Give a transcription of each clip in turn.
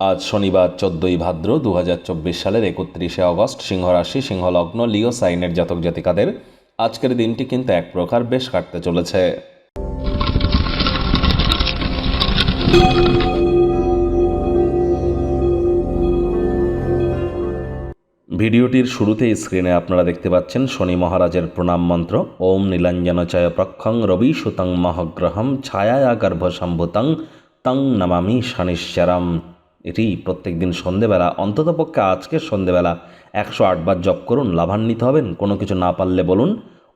আজ শনিবার চোদ্দোই ভাদ্র দু হাজার চব্বিশ সালের একত্রিশে অগস্ট সিংহ রাশি সিংহ লিও সাইনের জাতক জাতিকাদের আজকের দিনটি কিন্তু এক প্রকার বেশ কাটতে চলেছে। ভিডিওটির শুরুতে স্ক্রিনে আপনারা দেখতে পাচ্ছেন শনি মহারাজের প্রণাম মন্ত্র। ওম নীলাঞ্জনচয় প্রক্ষং রবি সুতং মহগ্রহম ছায়া গর্ভ গর্ভসম্ভুতং তং নমামি শনিশ্চরম। এটি প্রত্যেকদিন সন্ধেবেলা অন্ততপক্ষে আজকের সন্ধেবেলা একশো আটবার জপ করুন, লাভান্বিত হবেন। কোনো কিছু না পারলে বলুন,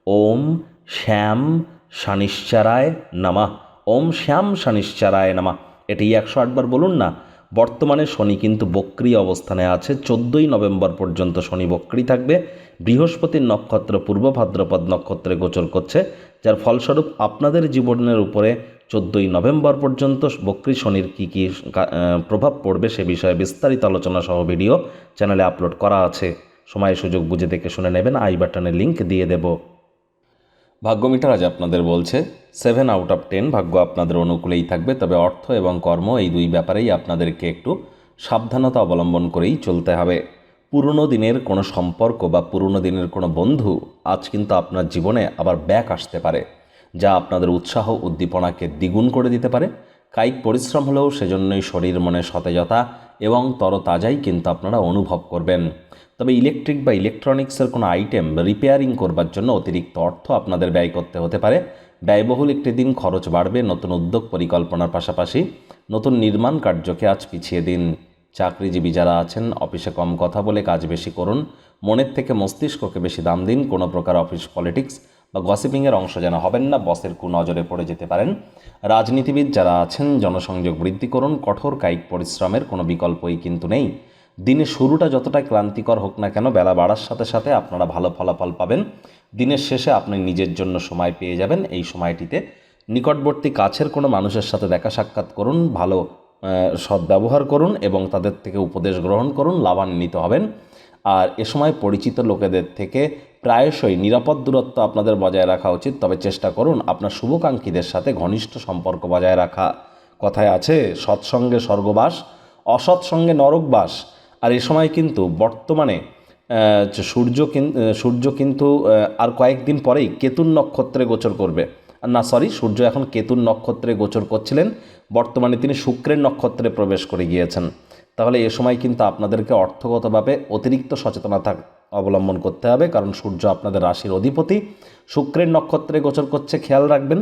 ওম শ্যাম শনিশ্চরায় নামা, ওম শ্যাম শনিশ্চরায় নামা। এটি একশো আটবার বলুন না, বর্তমানে শনি কিন্তু বক্রি অবস্থানে আছে, চোদ্দোই নভেম্বর পর্যন্ত শনি বক্রি থাকবে। বৃহস্পতির নক্ষত্র পূর্ব ভাদ্রপদ নক্ষত্রে গোচর করছে, যার ফলস্বরূপ আপনাদের জীবনের উপরে চোদ্দোই নভেম্বর পর্যন্ত বক্রি শনির কী কী প্রভাব পড়বে সে বিষয়ে বিস্তারিত আলোচনা সহ ভিডিও চ্যানেলে আপলোড করা আছে। সময়, সুযোগ বুঝে দেখে শুনে নেবেন। আই বাটনের লিঙ্ক দিয়ে দেবো। ভাগ্য মিটার আজ আপনাদের বলছে সেভেন আউট অফ টেন ভাগ্য আপনাদের অনুকূলেই থাকবে, তবে অর্থ এবং কর্ম এই দুই ব্যাপারেই আপনাদেরকে একটু সাবধানতা অবলম্বন করেই চলতে হবে। পুরনো দিনের কোনো সম্পর্ক বা পুরনো দিনের কোনো বন্ধু আজ কিন্তু আপনার জীবনে আবার ব্যাক আসতে পারে। যা আপনাদের উৎসাহ উদ্দীপনাকে দ্বিগুণ করে দিতে পারে। কায়িক পরিশ্রম হলেও সেজন্যই শরীর মনে সতেজতা এবং তরতাজাই কিন্তু আপনারা অনুভব করবেন। তবে ইলেকট্রিক বা ইলেকট্রনিক্সের কোনো আইটেম রিপেয়ারিং করবার জন্য অতিরিক্ত অর্থ আপনাদের ব্যয় করতে হতে পারে। ব্যয়বহুল একটি দিন খরচ বাড়বে, নতুন উদ্যোগ পরিকল্পনার পাশাপাশি নতুন নির্মাণ কার্যকে আজ পিছিয়ে দিন। চাকরিজীবী যারা আছেন, অফিসে কম কথা বলে কাজ বেশি করুন, মনের থেকে মস্তিষ্ককে বেশি দাম দিন, কোনো প্রকার অফিস পলিটিক্স বা গসিপিংয়ের অংশ যেন হবেন না বসের কুনজরে পড়ে যেতে পারেন। রাজনীতিবিদ যারা আছেন, জনসংযোগ বৃদ্ধি করুন, কঠোর কায়িক পরিশ্রমের কোনো বিকল্পই কিন্তু নেই। দিনের শুরুটা যতটা ক্লান্তিকর হোক না কেন, বেলা বাড়ার সাথে সাথে আপনারা ভালো ফলাফল পাবেন। দিনের শেষে আপনি নিজের জন্য সময় পেয়ে যাবেন। এই সময়টিতে নিকটবর্তী কাছের কোনো মানুষের সাথে দেখা সাক্ষাৎ করুন, ভালো সদ্ব্যবহার করুন এবং তাদের থেকে উপদেশ গ্রহণ করুন, লাভান্বিত হবেন। আর এ সময় পরিচিত লোকেদের থেকে প্রায়শই নিরাপদ দূরত্ব আপনাদের বজায় রাখা উচিত, তবে চেষ্টা করুন আপনার শুভাকাঙ্ক্ষীদের সাথে ঘনিষ্ঠ সম্পর্ক বজায় রাখা। কথায় আছে, সৎসঙ্গে স্বর্গবাস অসৎ সঙ্গে নরকবাস। আর এ সময় কিন্তু বর্তমানে সূর্য সূর্য কিন্তু আর কয়েকদিন পরেই কেতুন নক্ষত্রে গোচর করবে। না সরি সূর্য এখন কেতুন নক্ষত্রে গোচর করছিলেন। বর্তমানে তিনি শুক্রের নক্ষত্রে প্রবেশ করে গিয়েছেন। তাহলে এ সময় কিন্তু আপনাদেরকে অর্থগতভাবে অতিরিক্ত সচেতনতা অবলম্বন করতে হবে কারণ সূর্য আপনাদের রাশির অধিপতি। শুক্রের নক্ষত্রে গোচর করছে খেয়াল রাখবেন।